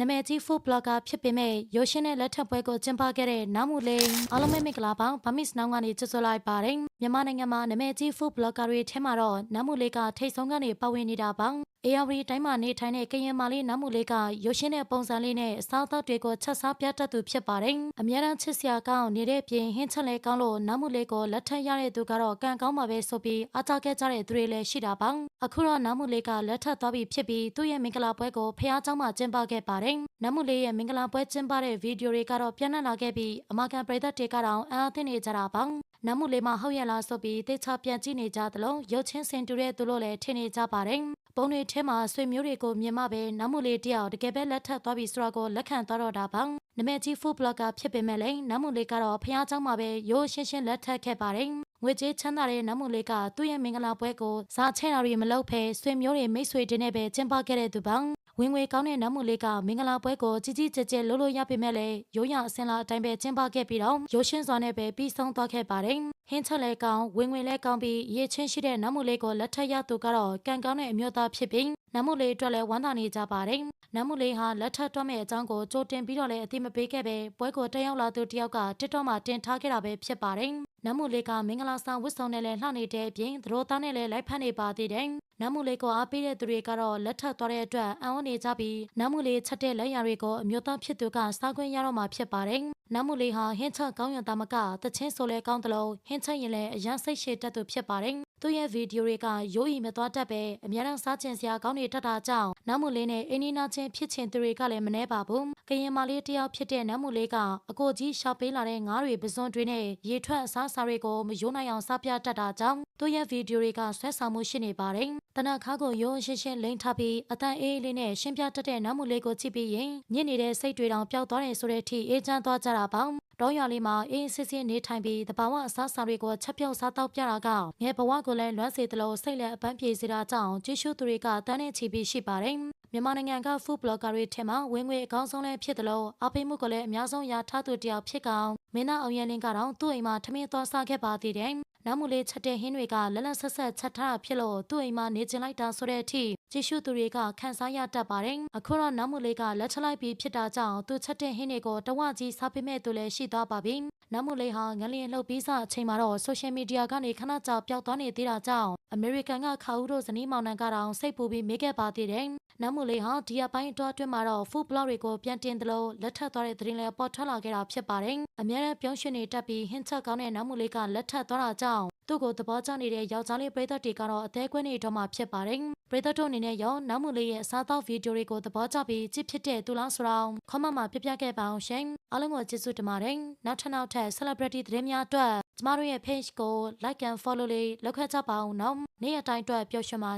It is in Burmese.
နာမည်ကြီး food blogger ဖြစ်ပေမဲ့ရိုးရှင်းတဲ့လက်ထပ်ပွဲကိုကျင်းပခဲ့တဲ့နားမူလေးအားလုံးပဲမင်္ဂလာပါဗမစ်နောင်ကနေကြိုဆိုလိုက်ပါတယ် မြန်မာနိုင်ငံမှာနာမည်ကြီး food blogger တွေထဲမှာတော့နားမူလေးကထိတ်ဆုံးကနေပါဝင်နေတာပါ ARV တိုင်းမှာနေထိုင်တဲ့ကရင်မာလေးနားမူလေးကရိုးရှင်းတဲ့ပုံစံလေးနဲ့အစားအသောက်တွေကိုချက်စားပြတတ်သူဖြစ်ပါတယ်။အများအားချစ်စရာကောင်းနေတဲ့ပြင်ဟင်းချက်လဲကောင်းလို့နားမူလေးကိုလက်ထပ်ရတဲ့သူကတော့ကံကောင်းပါပဲဆိုပြီးအားထားခဲ့ကြတဲ့သူတွေလည်းရှိတာပါ။အခုတော့နားမူလေးကလက်ထပ်သွားပြီးဖြစ်ပြီးသူ့ရဲ့မင်္ဂလာပွဲကိုဖះเจ้าမှာကျင်းပခဲ့ပါတယ်။နားမူလေးရဲ့မင်္ဂလာပွဲကျင်းပတဲ့ဗီဒီယိုတွေကတော့ပြန့်နှံ့လာခဲ့ပြီးအမကန်ပရိသတ်တွေကတော့အားအသင့်နေကြတာပါ။နမ်မှုလေးမဟုတ်ရ လားဆိုပြီးတေချာပြန်ကြည့်နေကြသလိုရုပ်ချင်းစင်တူတဲ့သူတို့လည်းထင်နေကြပါတယ်။ပုံတွေထဲမှာဆွေမျိုးတွေကိုမြင်မှပဲနမ်မှုလေးတယောက်တကယ်ပဲလက်ထပ်သွားပြီးဆိုတာကိုလက်ခံသွားတော့တာပါ။နမဲကြီး food blogger ဖြစ်ပေမဲ့လည်းနမ်မှုလေးကတော့ဖះเจ้าမှာပဲရိုးရှင်းရှင်းလက်ထပ်ခဲ့ပါတယ်။ငွေကြေးချမ်းသာတဲ့နမ်မှုလေးကသူ့ရဲ့မင်္ဂလာပွဲကိုစားချဲတာတွေမလုပ်ဖဲဆွေမျိုးတွေမိတ်ဆွေတွေနဲ့ပဲကျင်းပခဲ့တဲ့သူပါ။ ဝင်ငွေကောင်းတဲ့နမ်မှုလေးကမင်္ဂလာပွဲကိုကြီးကြီးကျယ်ကျယ်လုပ်လို့ရပေမဲ့လည်းရိုးရအစင်လာအတိုင်းပဲကျင်းပခဲ့ပြီးတော့ရိုးရှင်းစွာနဲ့ပဲပြီးဆုံးသွားခဲ့ပါတယ်။ဟင်းချက်လဲကောင်းဝင်ငွေလဲကောင်းပြီးရေချင်းရှိတဲ့နမ်မှုလေးကိုလက်ထပ်ရသူကတော့ကံကောင်းတဲ့အမျိုးသားဖြစ်ပြီးနမ်မှုလေးအတွက်လည်းဝမ်းသာနေကြပါတယ်။နမ်မှုလေးဟာလက်ထပ်တော့မဲ့အကြောင်းကိုကြိုတင်ပြီးတော့လည်းအသိမပေးခဲ့ပဲပွဲကိုတက်ရောက်လာသူတယောက်က TikTok မှာတင်ထားခဲ့တာပဲဖြစ်ပါတယ်။နမ်မှုလေးကမင်္ဂလာဆောင်ဝတ်ဆောင်နဲ့လည်းလှနေတဲ့အပြင်သရိုးသားနဲ့လည်းလိုက်ဖက်နေပါသေးတယ်။ နမ်မှုလေးကိုအားပေးတဲ့သူတွေကတော့လက်ထပ်သွားတဲ့အတွက်အံ့ဩနေကြပြီးနမ်မှုလေးချက်တဲ့လက်ရာတွေကိုအမျိုးသားဖြစ်သူကစားခွင့်ရတော့မှာဖြစ်ပါတယ်။နမ်မှုလေးဟာဟင်းချက်ကောင်းရံသားမကတချင်းဆိုလဲကောင်းတယ်လို့ဟင်းချက်ရင်လည်းအရန်စိတ်ရှည်တတ်သူဖြစ်ပါတယ်။သူ့ရဲ့ဗီဒီယိုတွေကရိုးရီမသွားတတ်ပဲအများအားစားကျင်စရာကောင်းနေတတ်တာကြောင့် နမ်မှုလေးနဲ့အင်းနီနာချင်းဖြစ်ချင်သူတွေကလည်းမနှဲပါဘူး။ကရင်မလေးတယောက်ဖြစ်တဲ့နမ်မှုလေးကအကိုကြီးရှာပေးလာတဲ့ငါးတွေပစွန်တွေနဲ့ရေထွက်အစားအစာတွေကိုမယိုးနိုင်အောင်စားပြတတ်တာကြောင့်သူ့ရဲ့ဗီဒီယိုတွေကဆွဲဆောင်မှုရှိနေပါတယ်။တနခါကိုရိုးရှင်းရှင်းလိမ့်ထားပြီးအတန်အေးလေးနဲ့ရှင်းပြတတ်တဲ့နမ်မှုလေးကိုကြည့်ပြီးရင်ညစ်နေတဲ့စိတ်တွေတောင်ပျောက်သွားတယ်ဆိုတဲ့အထိအေးချမ်းသွားကြတာပါ။တောရွာလေးမှာအေးစစ်စစ်နေထိုင်ပြီးတဘာဝအစားအစာတွေကိုချက်ပြုတ်စားတော့ပြတာကငယ်ဘဝကိုလည်းလွမ်းစေသလိုစိတ်လည်းအပန်းပြေစေတာကြောင့်ကြည့်ရှုသူတွေကတန်းနဲ့ချီပြီးရှိပါတယ်။ မြန်မာနိုင်ငံက food blogger တွေထဲမှာဝင်ငွေအကောင်းဆုံးလည်းဖြစ်တယ်လို့အပိမှုကလည်းအများဆုံးရထားသူတယောက်ဖြစ်ကောင်မင်းသားအောင်ရန်လင်းကတော့သူ့အိမ်မှာထမင်းသွားစားခဲ့ပါသေးတယ်။နောက်မူလေးချက်တဲ့ဟင်းတွေကလက်လက်ဆက်ဆက်ချက်ထားတာဖြစ်လို့သူ့အိမ်မှာနေကျင်လိုက်တာဆိုတဲ့အထိကြည့်ရှုသူတွေကခန်းစားရတတ်ပါတယ်။အခုတော့နောက်မူလေးကလက်ချလိုက်ပြီးဖြစ်တာကြောင့်သူချက်တဲ့ဟင်းတွေကိုတဝကြီးစားပေးမဲ့သူလည်းရှိသွားပါပြီ။နောက်မူလေးဟာငလျင်လှုပ်ပြီးစအချိန်မှာတော့ဆိုရှယ်မီဒီယာကနေခဏကြာပျောက်သွားနေသေးတာကြောင့်အမေရိကန်ကခါဦးတို့ဇနီးမောင်နှံကတော့စိတ်ပူပြီးမေးခဲ့ပါသေးတယ်။ နောက်မူလေးဟာဒီအပိုင်းတော့အတွင်းမှာတော့ food blog တွေကိုပြန်တင်တယ်လို့လက်ထပ်သွားတဲ့သတင်းလည်းပေါ်ထွက်လာခဲ့တာဖြစ်ပါတယ်။အများနဲ့ပြုံးရွှင်နေတတ်ပြီးဟင်းချက်ကောင်းတဲ့နောက်မူလေးကလက်ထပ်သွားတာကြောင့်သူ့ကိုသဘောကျနေတဲ့ယောက်ျားလေးပရိသတ်တွေကတော့အသေးကွင်းနေတော့မှဖြစ်ပါတယ်။ပရိသတ်တို့အနေနဲ့ရောနောက်မှုလေးရဲ့အစားအသောက်ဗီဒီယိုတွေကိုသဘောကျပြီးကြည့်ဖြစ်တဲ့သူလားဆိုတော့ခမမပြပြခဲ့ပါအောင်ရှင်။အားလုံးကိုကျေးဇူးတင်ပါတယ်။နောက်ထပ်နောက်ထပ် celebrity သတင်းများအတွက်ကျမတို့ရဲ့ page ကို like and follow လေးလုပ်ခဲ့ကြပါအောင်နော်။နေ့ရက်တိုင်းအတွက်ပျော်ရွှင်ပါ